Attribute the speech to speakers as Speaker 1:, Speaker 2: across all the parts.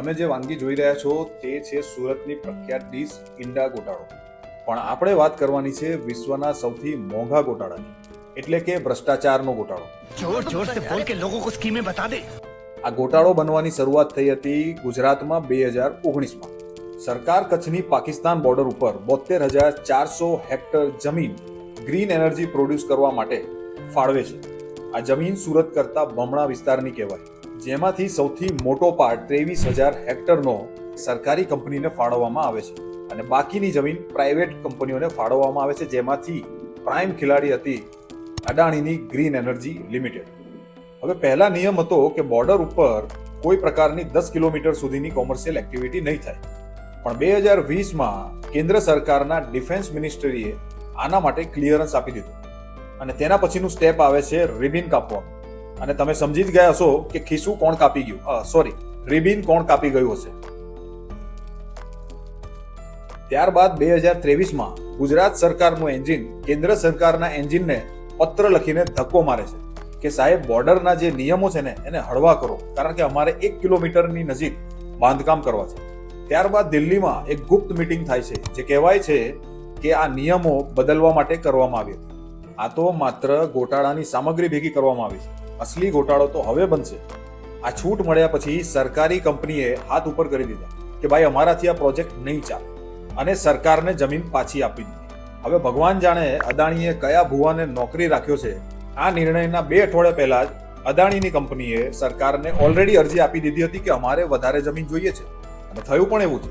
Speaker 1: તમે જે વાનગી જોઈ રહ્યા છો તે છે સુરતની પ્રખ્યાત ડીશ ઈંડા ગોટાળો. પણ આપણે વાત કરવાની છે વિશ્વના સૌથી મોંઘા ગોટાળાની એટલે કે ભ્રષ્ટાચારનો ગોટાળો.
Speaker 2: જોર જોર સે બોલ કે લોગો કો સ્કીમે બતા દે.
Speaker 1: આ ગોટાળો બનવાની શરૂઆત થઈ હતી ગુજરાતમાં બે હજાર ઓગણીસમાં. સરકાર કચ્છની પાકિસ્તાન બોર્ડર ઉપર બોતેર હજાર ચારસો હેક્ટર જમીન ગ્રીન એનર્જી પ્રોડ્યુસ કરવા માટે ફાળવે છે. આ જમીન સુરત કરતા બમણા વિસ્તારની કહેવાય. જેમાંથી સૌથી મોટો પાર્ટ ત્રેવીસ હજાર હેક્ટરનો સરકારી કંપનીને ફાળવવામાં આવે છે. અને બાકીની જમીન પ્રાઇવેટ કંપનીઓને ફાળવવામાં આવે છે, જેમાંથી પ્રાઇમ ખેલાડી હતી અડાણીની ગ્રીન એનર્જી લિમિટેડ હવે પહેલા નિયમ હતો કે બોર્ડર ઉપર કોઈ પ્રકારની દસ કિલોમીટર સુધીની કોમર્શિયલ એક્ટિવિટી નહીં થાય. પણ બે હજાર વીસમાં કેન્દ્ર સરકારના ડિફેન્સ મિનિસ્ટ્રીએ આના માટે ક્લિયરન્સ આપી દીધું. અને તેના પછીનું સ્ટેપ આવે છે રિબિન કાપવાનું અને તમે સમજી જ ગયા હશો કે ખીસું કોણ કાપી ગયું? સોરી રિબિન કોણ કાપી ગયું હશે? ત્યારબાદ બે હજાર ત્રેવીસમાં ગુજરાત સરકારનું એન્જિન કેન્દ્ર સરકારના એન્જિનને પત્ર લખીને ધક્કો મારે છે કે સાહેબ, બોર્ડરના જે નિયમો છે ને, એને હળવા કરો, કારણ કે અમારે એક કિલોમીટરની નજીક બાંધકામ કરવા છે. ત્યારબાદ દિલ્હીમાં એક ગુપ્ત મિટિંગ થાય છે, જે કહેવાય છે કે આ નિયમો બદલવા માટે કરવામાં આવી હતી. આ તો માત્ર ગોટાળાની સામગ્રી ભેગી કરવામાં આવી છે. અસલી ગોટાળો તો હવે બનશે. આ છૂટ મળ્યા પછી સરકારી કંપનીએ હાથ ઉપર કરી દીધા કે ભાઈ અમારાથી આ પ્રોજેક્ટ નહીં ચાલે. અને સરકારને જમીન પાછી આપી દીધી. હવે ભગવાન જાણે અદાણીએ કયા ભુવાને નોકરી રાખ્યો છે, આ નિર્ણયના બે અઠવાડિયા પહેલા જ અદાણીની કંપનીએ સરકારને ઓલરેડી અરજી આપી દીધી હતી કે અમારે વધારે જમીન જોઈએ છે. અને થયું પણ એવું છે.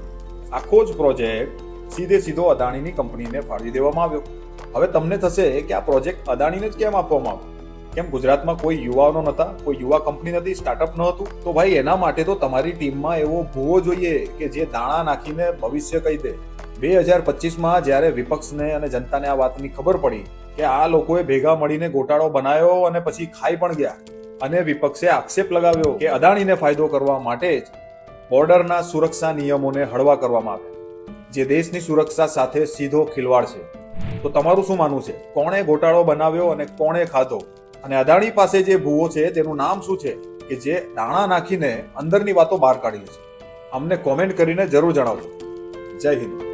Speaker 1: આખો જ પ્રોજેક્ટ સીધે સીધો અદાણીની કંપનીને ફાળવી દેવામાં આવ્યો. હવે તમને થશે કે આ પ્રોજેક્ટ અદાણીને જ કેમ આપવામાં આવ્યો? કેમ ગુજરાતમાં કોઈ યુવાનો નહોતા કોઈ યુવા કંપની નથી સ્ટાર્ટઅપ ન હતું? તો ભાઈ એના માટે તો તમારી ટીમમાં એવો ભૂવો જોઈએ કે જે દાણા નાખીને ભવિષ્ય કહી દે. બે હજાર પચીસમાં જ્યારે વિપક્ષને અને જનતાને આ વાતની ખબર પડી કે આ લોકોએ ભેગા મળીને ગોટાળો બનાવ્યો અને પછી ખાઈ પણ ગયા, અને વિપક્ષે આક્ષેપ લગાવ્યો કે અદાણીને ફાયદો કરવા માટે જ બોર્ડરના સુરક્ષા નિયમોને હળવા કરવામાં આવે જે દેશની સુરક્ષા સાથે સીધો ખિલવાડ છે. તો તમારું શું માનવું છે? કોણે ગોટાળો બનાવ્યો અને કોણે ખાધો? અને અદાણી પાસે જે ભૂવો છે, તેનું નામ શું છે કે જે દાણા નાખીને અંદરની વાતો બહાર કાઢી લે છે? અમને કોમેન્ટ કરીને જરૂર જણાવજો. જય હિન્દ.